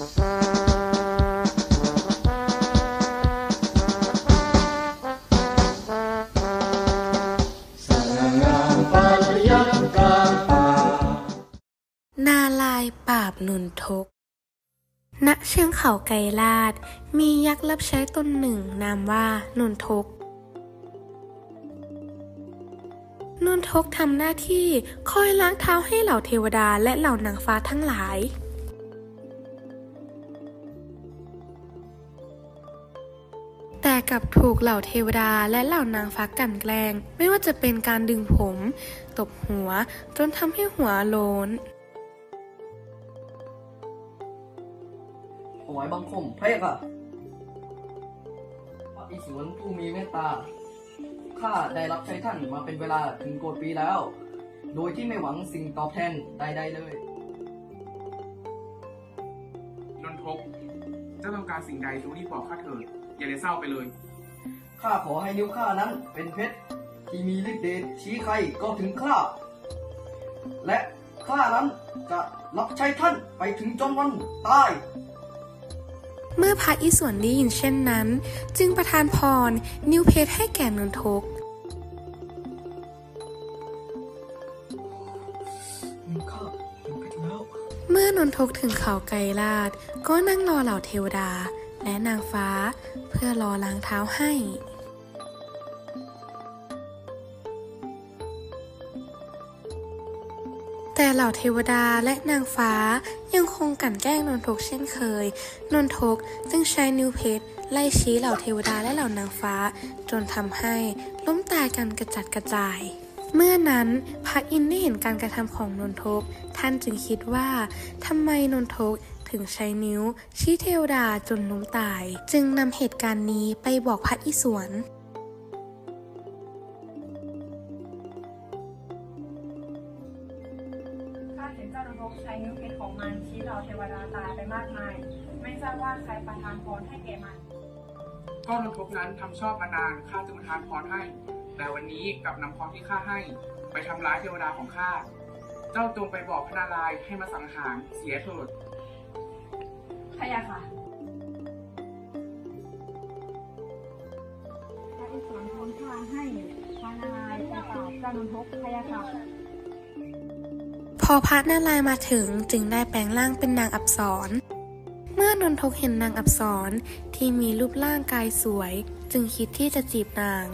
นาลายปราบนุนทก ณ เชิงเขาไกรลาด มียักษ์รับใช้ตนหนึ่งนามว่านุนทก นุนทกทำหน้าที่คอยล้างเท้าให้เหล่าเทวดาและเหล่านางฟ้าทั้งหลาย แต่กลับถูกเหล่าเทวดาและเหล่านางฟ้ากลั่นแกล้ง ไม่ว่าจะเป็นการดึงผม ตบหัว จนทำให้หัวโลนถวายบังคมพระเจ้าค่ะพระอิศวรผู้มีเมตตา ข้าได้รับใช้ท่านมาเป็นเวลาถึงโกดปีแล้ว โดยที่ไม่หวังสิ่งตอบแทนใดๆเลยนนทกเจ้าต้องการสิ่งใดจงรีบบอกข้าเถิด อย่าได้เศร้าไปเลย ข้าขอให้นิ้วข้านั้นเป็นเพชรที่มีฤทธิ์เดชชี้ใครก็ถึงข้าและข้านั้นจะรับใช้ท่านไปถึงจนวันตาย เมื่อพระอิศวรได้ยินเช่นนั้น จึงประทานพรนิ้วเพชรให้แก่นนทกข้าเป็นเพชรแล้วเมื่อนนทกถึงเขาไกรลาด ก็นั่งรอเหล่าเทวดา และนางฟ้าเพื่อรอล้างเท้าให้ แต่เหล่าเทวดาและนางฟ้ายังคงกลั่นแกล้งนนทกเช่นเคย นนทกจึงใช้นิ้วเพชรไล่ชี้เหล่าเทวดาและเหล่านางฟ้า จนทำให้ล้มตายกันกระจัดกระจาย เมื่อนั้นพระอินทร์ได้เห็นการกระทำของนนทก ท่านจึงคิดว่าทำไมนนทก ถึงใช้นิ้ว ชี้เทวดาจนล้มตาย จึงนำเหตุการณ์นี้ไปบอกพระอิศวรข้าเห็นเจ้านรกใช้นิ้วเพชรของมันชี้เหล่าเทวดาตายไปมากมาย ไม่ทราบว่าใครประทานพรให้แก่มันก็นนทกนั้นทำชอบมานานข้าจึงประทานพรให้ แต่วันนี้กลับนำพรที่ข้าให้ ไปทำร้ายเทวดาของข้า เจ้าจงไปบอกพระนารายณ์ให้มาสังหารเสียเถิดพะ ยะค่ะพระอิศวรพ้นทางให้พระนารายณ์ประกาศเจ้านรกพยะค่ะพอพระนารายณ์มาถึงจึงได้แปลงร่างเป็นนางอับสร เมื่อนนทกเห็นนางอับสรที่มีรูปร่างกายสวย จึงคิดที่จะจีบนาง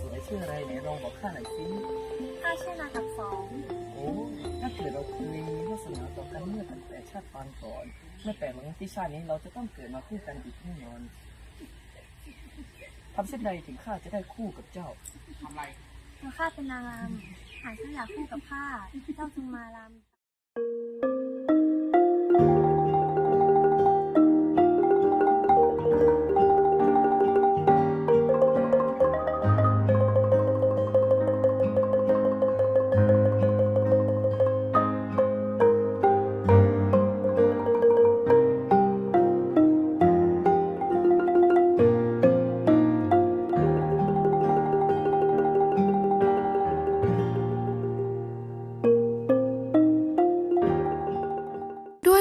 สวยชื่ออะไรไหนลองบอกข้าหน่อยสิข้าชื่อนางอับสรโอ้ถ้าเกิดเราเคยมีวาสนาต่อกันเมื่อตั้งแต่ชาติปางก่อนไม่แปลกหรอกนะที่ชาตินี้เราจะต้องเกิดมาคู่กันอีกแน่นอนทำเช่นใดถึงข้าจะได้คู่กับเจ้าทำไร เพราะข้าเป็นนางรำหากเจ้าอยากคู่กับข้าเจ้าจึงมารำ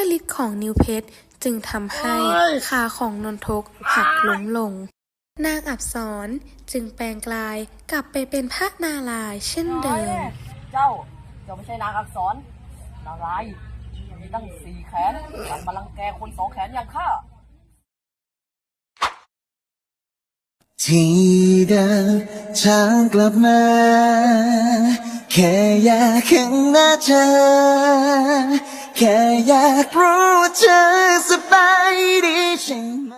ด้วยฤทธิ์ของนิ้วเพชรจึงทำให้ขาของนนทกหักล้มลง นางอับสรจึงแปลงกลายกลับไปเป็นพระนารายณ์เช่นเดิม เจ้า เจ้าไม่ใช่นางอักษรนางร้ายมีตั้งสี่แขนมันมาลังแกคนสองแขนอย่างข้าที่เดินทางกลับมา แค่อยากเห็นหน้าเธอ แค่อยากรู้ว่าเธอสบายดีใช่ไหม